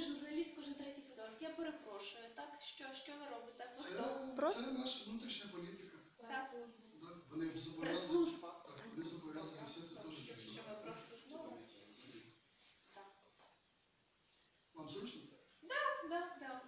ви журналіст, кожен третій фотограф. Я перепрошую, так? Що, що ви робите? Ви Це, хто? Просто- це наша внутрішня політика. Так. Да, Вони зобов'язані. Прес-служба. Так, вони зобов'язані все це дуже що- що ви прес-служба? Так. Вам зручно? Так, так, так.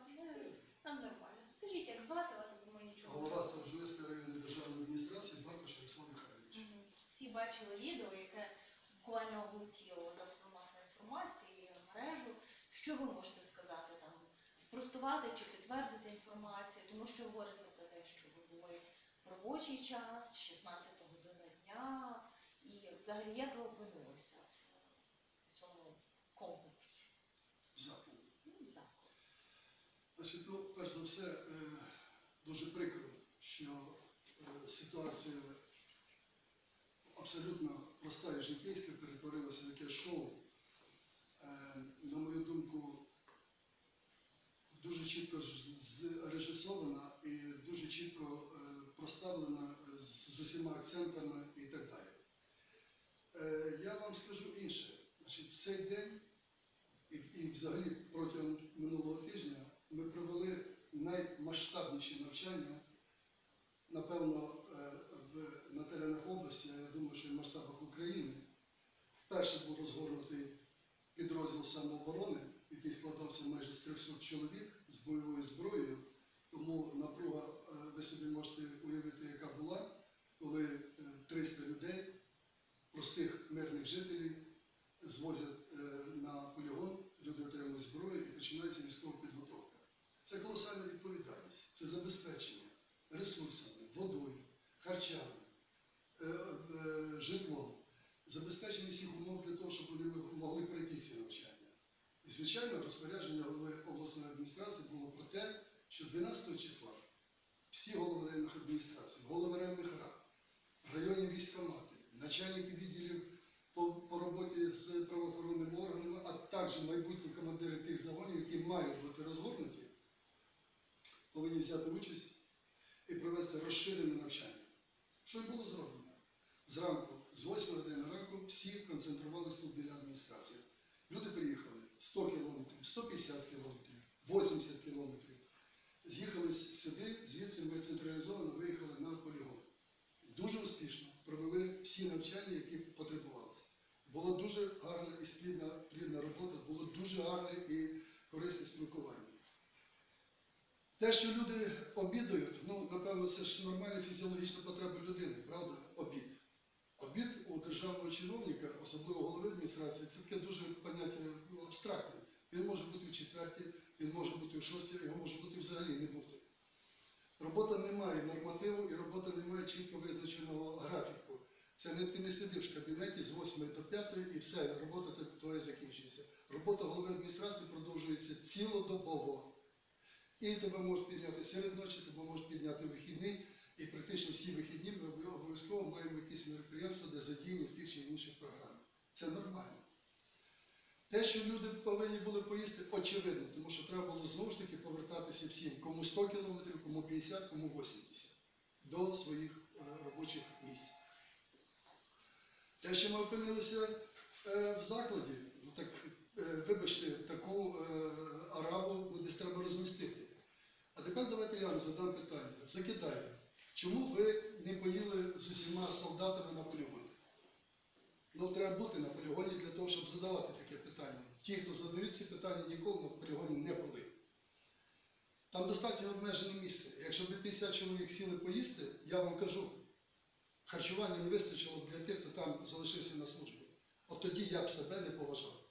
Нам нормально. Скажіть, як звати вас, бо ми нічого. не Голова Сторожинецької районної державної адміністрації Баркош Олександр Михайлович. Мгм. Всі бачили відео, яке буквально облетіло засоби масової інформації, мережу. Що ви можете сказати там? Спростувати чи підтвердити інформацію, тому що говориться про те, що ви були в робочий час, 16 година дня, і взагалі як ви опинилися в цьому комплексі? Ну, заклад. Значить, ну, перш за все, е, дуже прикро, що е, ситуація абсолютно проста і житейська перетворилася в таке шоу. Е, На мою думку, дуже чітко зрежисована і дуже чітко е, проставлена з- усіма акцентами і так далі. Е, Я вам скажу інше. Значить, цей день і, взагалі протягом минулого тижня ми провели наймасштабніші навчання, напевно, на теренах області, я думаю, що і в масштабах України. Вперше був розгорнутий підрозділ самооборони, який складався майже з 300 чоловік з бойовою зброєю. Тому напруга, е, ви собі можете уявити, яка була, коли е, 300 людей, простих мирних жителів, звозять е, на полігон, люди отримують зброю і починається військова підготовка. Це колосальна відповідальність, це забезпечення ресурсами, водою, харчами, е, е, житлом, забезпечення всіх умов для того, щоб вони могли пройти ці навчання. І, звичайно, розпорядження голови обласної адміністрації було про те, що 12 числа всі голови районних адміністрацій, голови районних рад, районні військомати, начальники відділів по, по роботі з правоохоронними органами, а також майбутні командири тих загонів, які мають бути розгорнуті, повинні взяти участь і провести розширене навчання. Що й було зроблено? Зранку, з 8 години ранку, всі концентрувалися тут біля адміністрації. Люди приїхали 100 кілометрів, 150 кілометрів, 80 кілометрів. З'їхали сюди, звідси ми централізовано виїхали на полігон. Дуже успішно провели всі навчання, які потребувалися. Була дуже гарна і плідна, плідна робота, було дуже гарне і корисне спілкування. Те, що люди обідають, ну, напевно, це ж нормальна фізіологічна потреба людини, правда? Обід. Обід у державного чиновника, особливо голови адміністрації, це таке дуже поняття ну, абстрактне. Він може бути у четвертій, він може бути у шостій, його може бути взагалі не бути. Робота не має нормативу і робота не має чітко визначеного графіку. Це не ти не сидиш в кабінеті з 8 до 5 і все, робота твоя закінчується. Робота голови адміністрації продовжується цілодобово. І тебе можуть підняти серед ночі, тебе можуть підняти вихідний, і практично всі вихідні ми обов'язково маємо якісь мероприємства, де задіяні в тих чи інших програмах. Це нормально. Те, що люди повинні були поїсти, очевидно, тому що треба було знову ж таки повертатися всім, кому 100 кілометрів, кому 50, кому 80, до своїх е, робочих місць. Те, що ми опинилися е, в закладі, ну так, е, вибачте, таку арабу ну, десь треба розмістити. А тепер давайте я вам задам питання. Закидаю. Чому ви не поїли з усіма солдатами на полігоні? Ну, треба бути на полігоні для того, щоб задавати. Ті, хто задають ці питання, ніколи на полігоні не були. Там достатньо обмежене місце. Якщо б 50 чоловік сіли поїсти, я вам кажу, харчування не вистачило для тих, хто там залишився на службі. От тоді я б себе не поважав.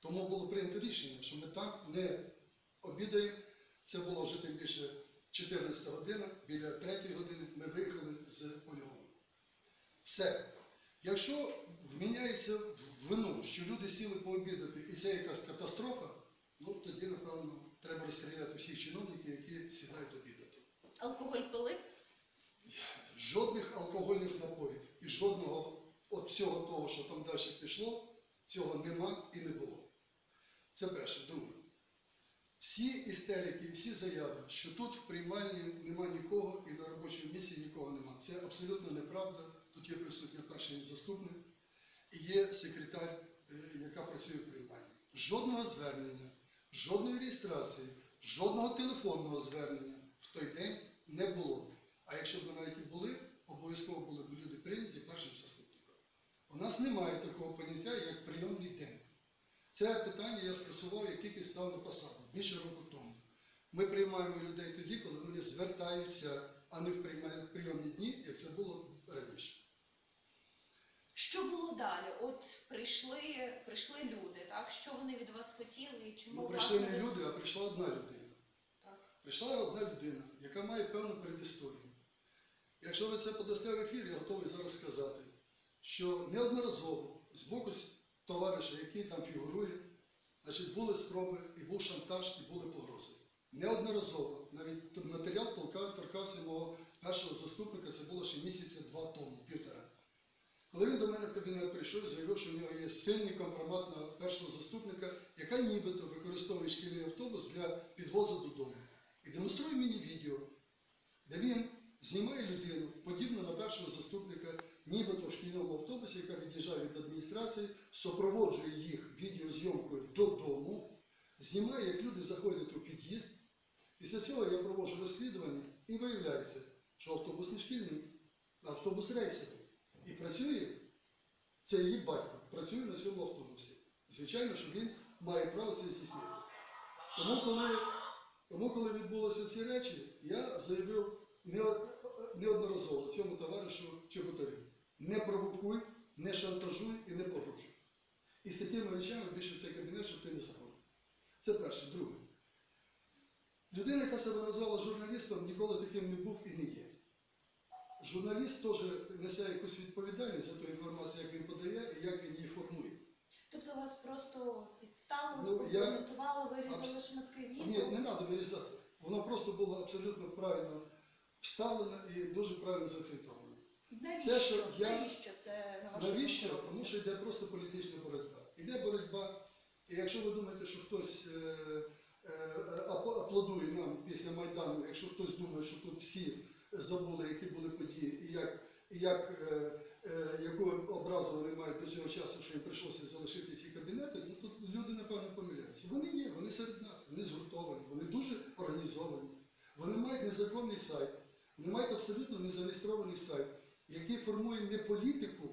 Тому було прийнято рішення, що ми там не обідаємо. Це було вже тим більше 14 година, біля 3 години ми виїхали з полігону. Все. Якщо вміняється в вину, що люди сіли пообідати, і це якась катастрофа, ну тоді, напевно, треба розстріляти всіх чиновників, які сідають обідати. Алкоголь пили? Жодних алкогольних напоїв і жодного от всього того, що там далі пішло, цього нема і не було. Це перше. Друге. Всі істерики, всі заяви, що тут в приймальні нема нікого і на робочому місці нікого нема. Це абсолютно неправда. Тут є присутня перший заступник і є секретар, е, яка працює в приймальні. жодного звернення, жодної реєстрації, жодного телефонного звернення в той день не було. А якщо б навіть і були, обов'язково були б люди прийняті першим заступником. У нас немає такого поняття, як прийомний день. Це питання я скасував, як тільки став на посаду, більше року тому. Ми приймаємо людей тоді, коли вони звертаються, а не в прийомні дні, як це було раніше. Що було далі? От прийшли, прийшли люди, так? Що вони від вас хотіли і чому Ну, прийшли не люди, а прийшла одна людина. Так. Прийшла одна людина, яка має певну передісторію. Якщо ви це подасте в ефір, я готовий зараз сказати, що неодноразово з боку товариша, який там фігурує, значить, були спроби, і був шантаж, і були погрози. Неодноразово. Навіть матеріал торкався мого першого заступника, це було ще місяця два тому, півтора. Коли він до мене в кабінет прийшов, заявив, що в нього є сильний компромат на першого заступника, яка нібито використовує шкільний автобус для підвозу додому. І демонструє мені відео, де він знімає людину, подібно на першого заступника, нібито в шкільному автобусі, яка від'їжджає від адміністрації, супроводжує їх відеозйомкою додому, знімає, як люди заходять у під'їзд. Після цього я проводжу розслідування і виявляється, що автобус не шкільний, а автобус рейсовий. І працює, це її батько, працює на цьому автобусі. Звичайно, що він має право це здійснити. Тому коли, тому, коли відбулися ці речі, я заявив нео- неодноразово цьому товаришу Чеботарю. Не провокуй, не шантажуй і не погрожуй. І з такими речами більше цей кабінет, щоб ти не заходив. Це перше. Друге. Людина, яка себе назвала журналістом, ніколи таким не був і не є. Журналіст теж несе якусь відповідальність за ту інформацію, як він подає і як він її формує. Тобто вас просто підставили, Ну, я- коментували, вирізали Абс- шматки Ні, не треба вирізати. Воно просто було абсолютно правильно вставлено і дуже правильно зацитовано. Навіщо? Те, що я- Навіщо це на вашу Навіщо? думку? Тому що йде просто політична боротьба. Йде боротьба, і якщо ви думаєте, що хтось е, е, аплодує нам після Майдану, якщо хтось думає, що тут всі забули, які були події, і як, і як е, е, яку образу вони мають до цього часу, що їм прийшлося залишити ці кабінети, ну тут люди, напевно, помиляються. Вони є, вони серед нас, вони згуртовані, вони дуже організовані. Вони мають незаконний сайт, вони мають абсолютно незареєстрований сайт, який формує не політику,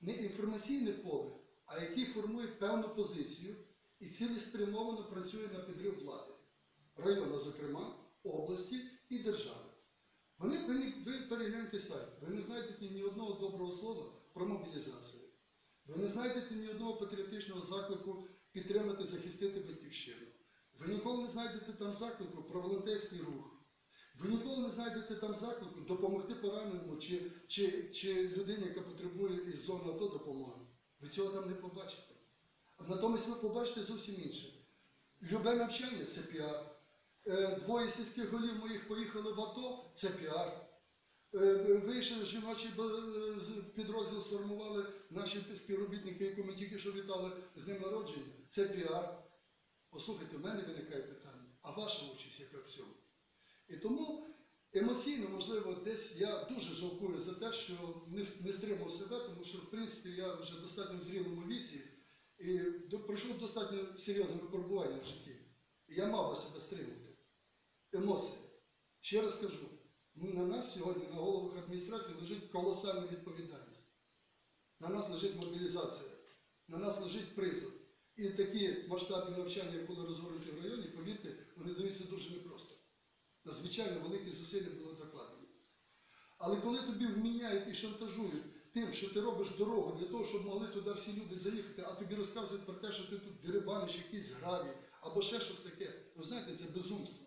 не інформаційне поле, а який формує певну позицію і цілеспрямовано працює на підрив влади, району, зокрема, області і держави. Вони, ви, ви перегляньте сайт, ви не знайдете ні одного доброго слова про мобілізацію. Ви не знайдете ні одного патріотичного заклику підтримати, захистити батьківщину. Ви ніколи не знайдете там заклику про волонтерський рух. Ви ніколи не знайдете там заклику допомогти пораненому чи, чи, чи людині, яка потребує із зони АТО допомоги. Ви цього там не побачите. Натомість ви побачите зовсім інше. Любе навчання це піар. Е, Двоє сільських голів моїх поїхали в АТО це піар. Е, Вийшли жіночий е, підрозділ сформували наші співробітники, яку ми тільки що вітали з днем народження. Це піар. Послухайте, в мене виникає питання, а ваша участь яка в цьому? І тому емоційно, можливо, десь я дуже жалкую за те, що не, не стримав себе, тому що, в принципі, я вже достатньо зрілому віці і пройшов достатньо серйозне випробування в житті. І я мав би себе стримати. Емоції. Ще раз кажу, ну, на нас сьогодні, на головах адміністрації, лежить колосальна відповідальність. На нас лежить мобілізація, на нас лежить призов. І такі масштабні навчання, як були розгорнуті в районі, повірте, вони даються дуже непросто. Надзвичайно великі зусилля були докладені. Але коли тобі вміняють і шантажують тим, що ти робиш дорогу для того, щоб могли туди всі люди заїхати, а тобі розказують про те, що ти тут дерибаниш якісь граві або ще щось таке, ви знаєте, це безумство.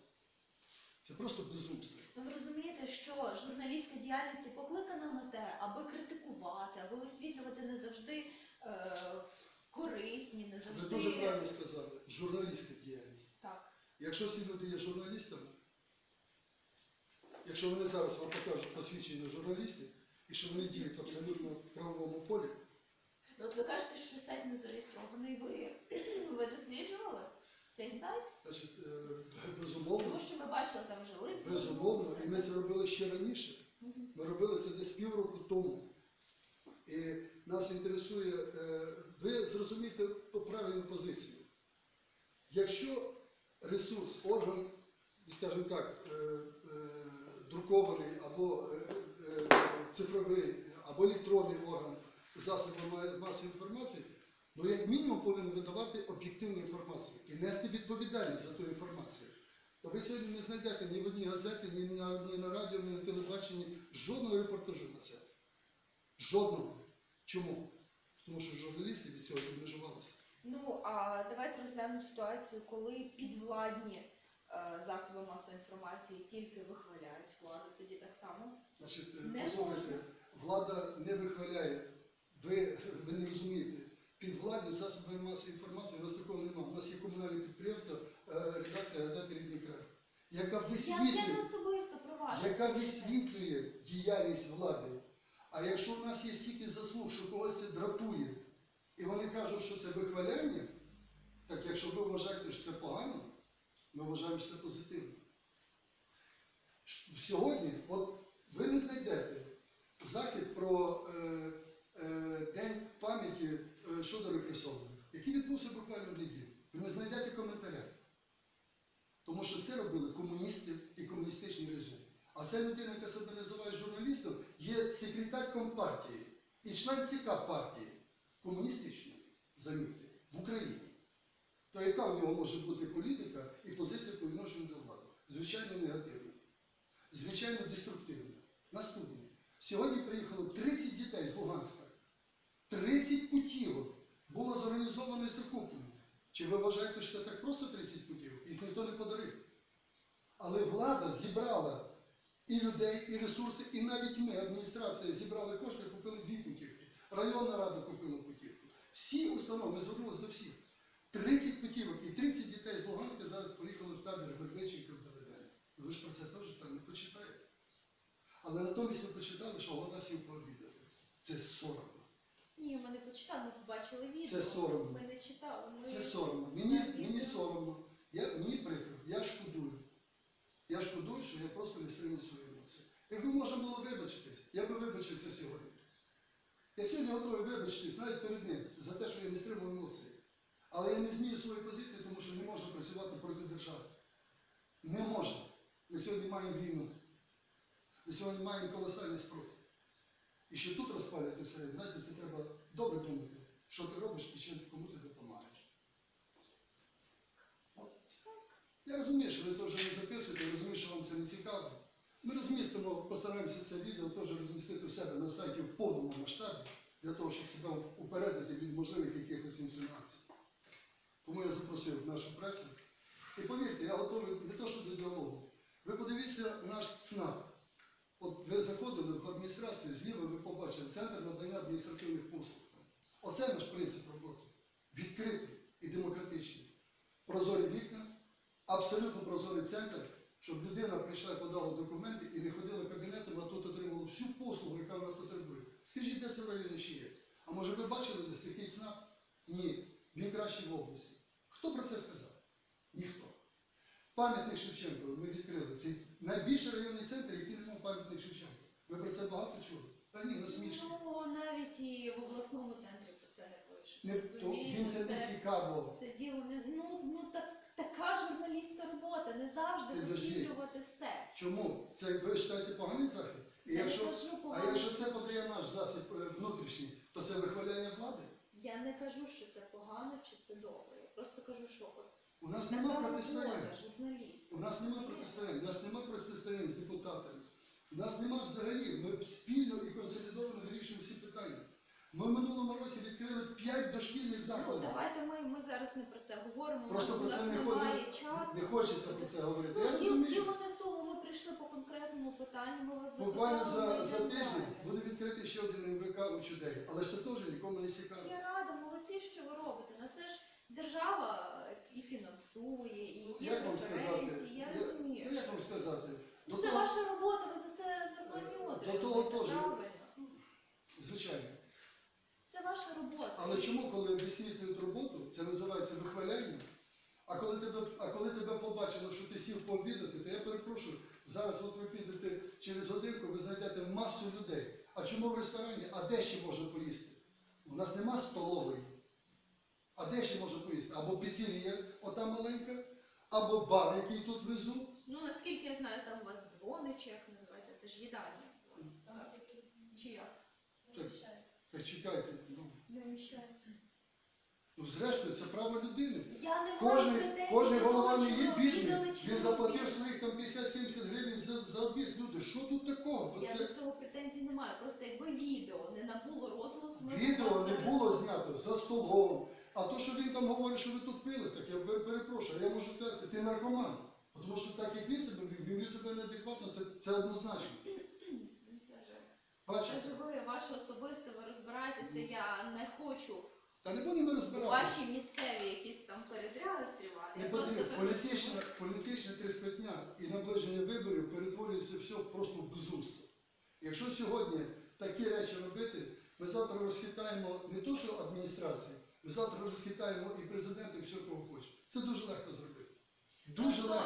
Це просто безумство. Ну, ви розумієте, що журналістська діяльність і покликана на те, аби критикувати, аби висвітлювати не завжди е, корисні, не завжди. Ви дуже правильно сказали, журналістська діяльність. Так. Якщо ці люди є журналістами, якщо вони зараз вам покажуть посвідчення журналістів, і що вони діють абсолютно в правовому полі, Ну, от ви кажете, що сайт не зареєстрований. Ви, ви досліджували цей сайт? значить, е, безумовно, Тому що ми бачили там вже лист. безумовно, і ми це робили ще раніше. Ми робили це десь півроку тому. І нас інтересує, е, ви зрозумієте правильну позицію. Якщо ресурс, орган, скажімо так, е, друкований або цифровий, або електронний орган засобів ма- масової інформації, ну як мінімум повинен видавати об'єктивну інформацію і нести відповідальність за ту інформацію. То ви сьогодні не знайдете ні в одній газеті, ні на, ні на радіо, ні на телебаченні жодного репортажу на це. Жодного. Чому? Тому що журналісти від цього відмежувалися. Ну а давайте розглянемо ситуацію, коли підвладні е, засоби масової інформації тільки вихваляють владу, тоді так само. Значить, Не послухайте, влада не вихваляє. Ви, ви не розумієте. Під владні засоби масової інформації у нас такого немає. У нас є комунальне підприємство, е, редакція газети Рідний край, яка Я, висвітлює, особисто про яка висвітлює діяльність влади. А якщо у нас є стільки заслуг, що когось це дратує, і вони кажуть, що це вихваляння, так якщо ви вважаєте, що це погано, ми вважаємо, що це позитивно. Ш- Сьогодні, от ви не знайдете захід про е, е, День пам'яті щодо репресованих, який відбувся буквально в неділю. Ви не знайдете коментаря. Тому що це робили комуністи і комуністичний режим. А ця людина, яка себе називає журналістом, є секретар Компартії і член ЦК партії комуністичної, замітьте, в Україні. То яка в нього може бути політика і позиція по відношенню до влади? Звичайно, негативна. Звичайно, деструктивна. Наступне. Сьогодні приїхало 30 дітей з Луганська. 30 путівок було зорганізовано і закуплено. Чи ви вважаєте, що це так просто 30 путівок? Їх ніхто не подарив. Але влада зібрала і людей, і ресурси, і навіть ми, адміністрація, зібрали кошти, купили дві путівки. Районна рада купила путівку. Всі установи, ми звернулися до всіх. 30 путівок і 30 дітей з Луганська зараз поїхали в табір Вербиченка в Давидалі. Ви ж про це теж там не почитаєте. Але натомість ви почитали, що голова сів пообідати. Це соромно. Ні, ми не почитали, ми побачили відео. Це соромно. Ми не читали. Ми... Це соромно. Мені, мені соромно. Я, мені прикро. Я шкодую. Я шкодую, що я просто не стримую свої емоції. Якби можна було вибачитись, я би вибачився сьогодні. Я сьогодні готовий вибачитись навіть перед ним за те, що я не стримую емоції. Але я не змію свої позиції, тому що не можна працювати проти держави. Не можна. Ми сьогодні маємо війну. Ми сьогодні маємо колосальний спротив. І що тут розпалювати все, знаєте, це треба добре думати, що ти робиш і чим кому ти допомагаєш. Я розумію, що ви це вже не записуєте, я розумію, що вам це не цікаво. Ми розмістимо, постараємося це відео теж розмістити в себе на сайті в повному масштабі, для того, щоб себе упередити від можливих якихось інсинуацій. Тому я запросив нашу пресу. І повірте, я готовий не то, що до діалогу. Ви подивіться наш ЦНАП. От ви заходили в адміністрацію, зліва ви побачили Центр надання адміністративних послуг. Оце наш принцип роботи. Відкритий і демократичний. Прозорі вікна, абсолютно прозорий центр, щоб людина прийшла і подала документи і не ходила кабінетом, а тут отримала всю послугу, яка вона потребує. Скажіть, де це в районі ще є? А може ви бачили десь такий ЦНАП? Ні. Він кращий в області. Хто про це сказав? Ніхто. Пам'ятник Шевченко ми відкрили. Це найбільший районний центр, який не мав пам'ятник Шевченко. Ви про це багато чули? Та ні, насмішки. Ну, навіть і в обласному центрі про це не пишуть. Не, то, Розумієте, їм це не цікаво. Це діло не ну, ну так, така журналістська робота, не завжди Підожди. висвітлювати все. Чому? Це ви вважаєте поганий захід? І Я не якщо, кажу а поганий. якщо це подає наш засіб е, внутрішній, то це вихваляння влади? Я не кажу, що це погано чи це добре. Я просто кажу, що от У нас така робота протистояння. Нас нема протистояння, у нас нема протистояння з депутатами. У нас нема взагалі. Ми спільно і консолідовано вирішуємо всі питання. Ми в минулому році відкрили 5 дошкільних Ну, закладів. давайте ми, ми зараз не про це говоримо. Просто у про нас це не, немає часу. не хочеться про це говорити. Я Ну, діл, розумію. діло не в тому, ми прийшли по конкретному питанню, ми вас Буквально запитали, за, за тиждень буде відкритий ще один МВК у чудей. Але ж це теж нікому не цікаво. Я рада, молодці, що ви робите. На це ж держава і фінансує, і є Як вам сказати? преференції, я Я- розумію. ну, Як вам сказати? Ну, До це того- ваша робота, ви за це зарплатню До отримуєте, того теж. правильно. Звичайно. Це ваша робота. Але чому, коли висвітлюють роботу, це називається вихваляння? А коли тебе, а коли тебе побачили, що ти сів пообідати, то я перепрошую, зараз от ви підете через годинку, ви знайдете масу людей. А чому в ресторані? А де ще можна поїсти? У нас нема столової. А де ще можна поїсти? Або піцерія, ота маленька, або бар, який тут внизу. Ну, наскільки я знаю, там у вас дзвони, чи як називається, це ж їдальня. у вас, так? Чи як? Так, так чекайте. Ну, Не вміщає. ну зрештою, це право людини. Я не маю Кожен, претензій кожен голова не що є ви обідали Він заплатив своїх там 50-70 гривень за, за обід. Люди, що тут такого? Бо Я це до цього претензій не маю. Просто якби відео не набуло розголосу, ми б відео не було знято за столом. А то, що він там говорить, що ви тут пили, так я перепрошую. Я можу сказати, ти наркоман. Тому що так, як він себе вів, він вів себе неадекватно, це, це однозначно. Ну, Це ж Бачите? ви ваше особисте, ви розбираєтеся. Я не хочу Та не будемо у розбиратися. ваші місцеві якісь там передряги стрівати. Не потрібно. ви- політичне триспитня і наближення виборів перетворюється все просто в безумство. Якщо сьогодні такі речі робити, ми завтра розхитаємо не то, що адміністрацію, ми завтра розхитаємо і президента, і все, кого хоче. Це дуже легко зробити. Дуже легко.